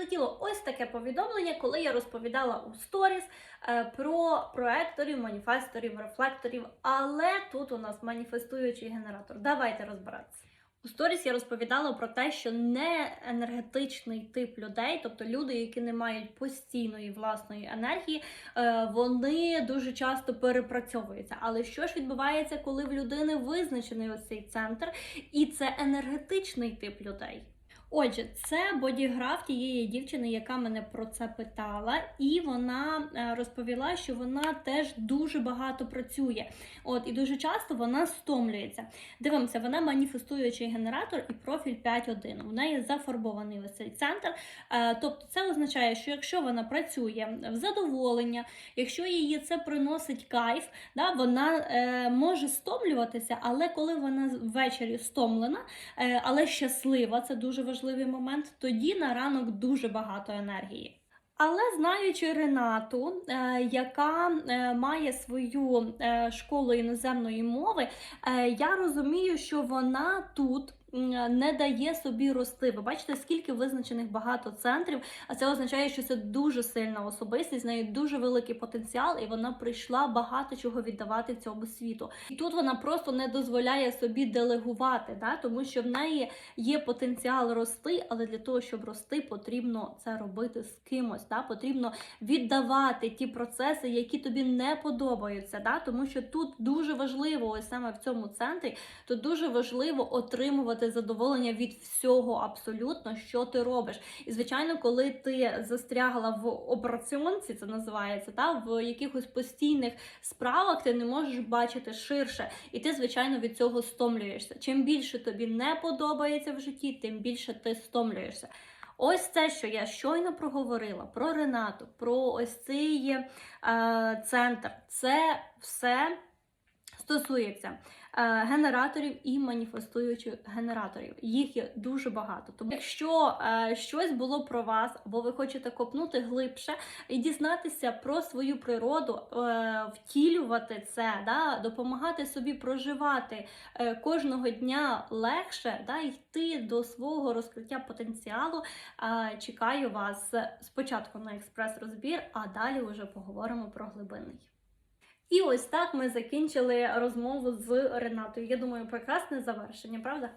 прилетіло ось таке повідомлення, коли я розповідала у сторіс е, про проекторів, маніфесторів, рефлекторів. Але тут у нас маніфестуючий генератор. Давайте розбиратися. У сторіс я розповідала про те, що не енергетичний тип людей, тобто люди, які не мають постійної власної енергії, е, вони дуже часто перепрацьовуються. Але що ж відбувається, коли в людини визначений ось цей центр, і це енергетичний тип людей? Отже, це бодіграф тієї дівчини, яка мене про це питала, і вона е, розповіла, що вона теж дуже багато працює. От і дуже часто вона стомлюється. Дивимося, вона маніфестуючий генератор і профіль 5.1. У неї зафарбований ось цей центр. Е, Тобто, це означає, що якщо вона працює в задоволення, якщо її це приносить кайф, да, вона е, може стомлюватися, але коли вона ввечері стомлена, але щаслива, це дуже важливий момент, тоді на ранок дуже багато енергії. Але знаючи Ренату, е, яка е, має свою е, школу іноземної мови, я розумію, що вона тут. Не дає собі рости. Ви бачите, скільки визначених багато центрів, а це означає, що це дуже сильна особистість, з нею дуже великий потенціал, і вона прийшла багато чого віддавати цьому світу. І тут вона просто не дозволяє собі делегувати, да? тому що в неї є потенціал рости, але для того, щоб рости, потрібно це робити з кимось. Да? Потрібно віддавати ті процеси, які тобі не подобаються. Да? Тому що тут дуже важливо, ось саме в цьому центрі, тут дуже важливо отримувати задоволення від всього абсолютно, що ти робиш. І звичайно, коли ти застрягла в операціонці, це називається, та в якихось постійних справах, ти не можеш бачити ширше, і ти, звичайно, від цього стомлюєшся. Чим більше тобі не подобається в житті, тим більше ти стомлюєшся. Ось це, що я щойно проговорила про Ренату, про ось цей е, центр. Це все стосується е, генераторів і маніфестуючих генераторів. Їх є дуже багато. Тому, якщо е, щось було про вас, або ви хочете копнути глибше і дізнатися про свою природу, е, втілювати це, да, допомагати собі проживати е, кожного дня легше, да, йти до свого розкриття потенціалу. Е, чекаю вас спочатку на експрес-розбір, а далі вже поговоримо про глибинний. І ось так ми закінчили розмову з Ренатою. Я думаю, прекрасне завершення, правда?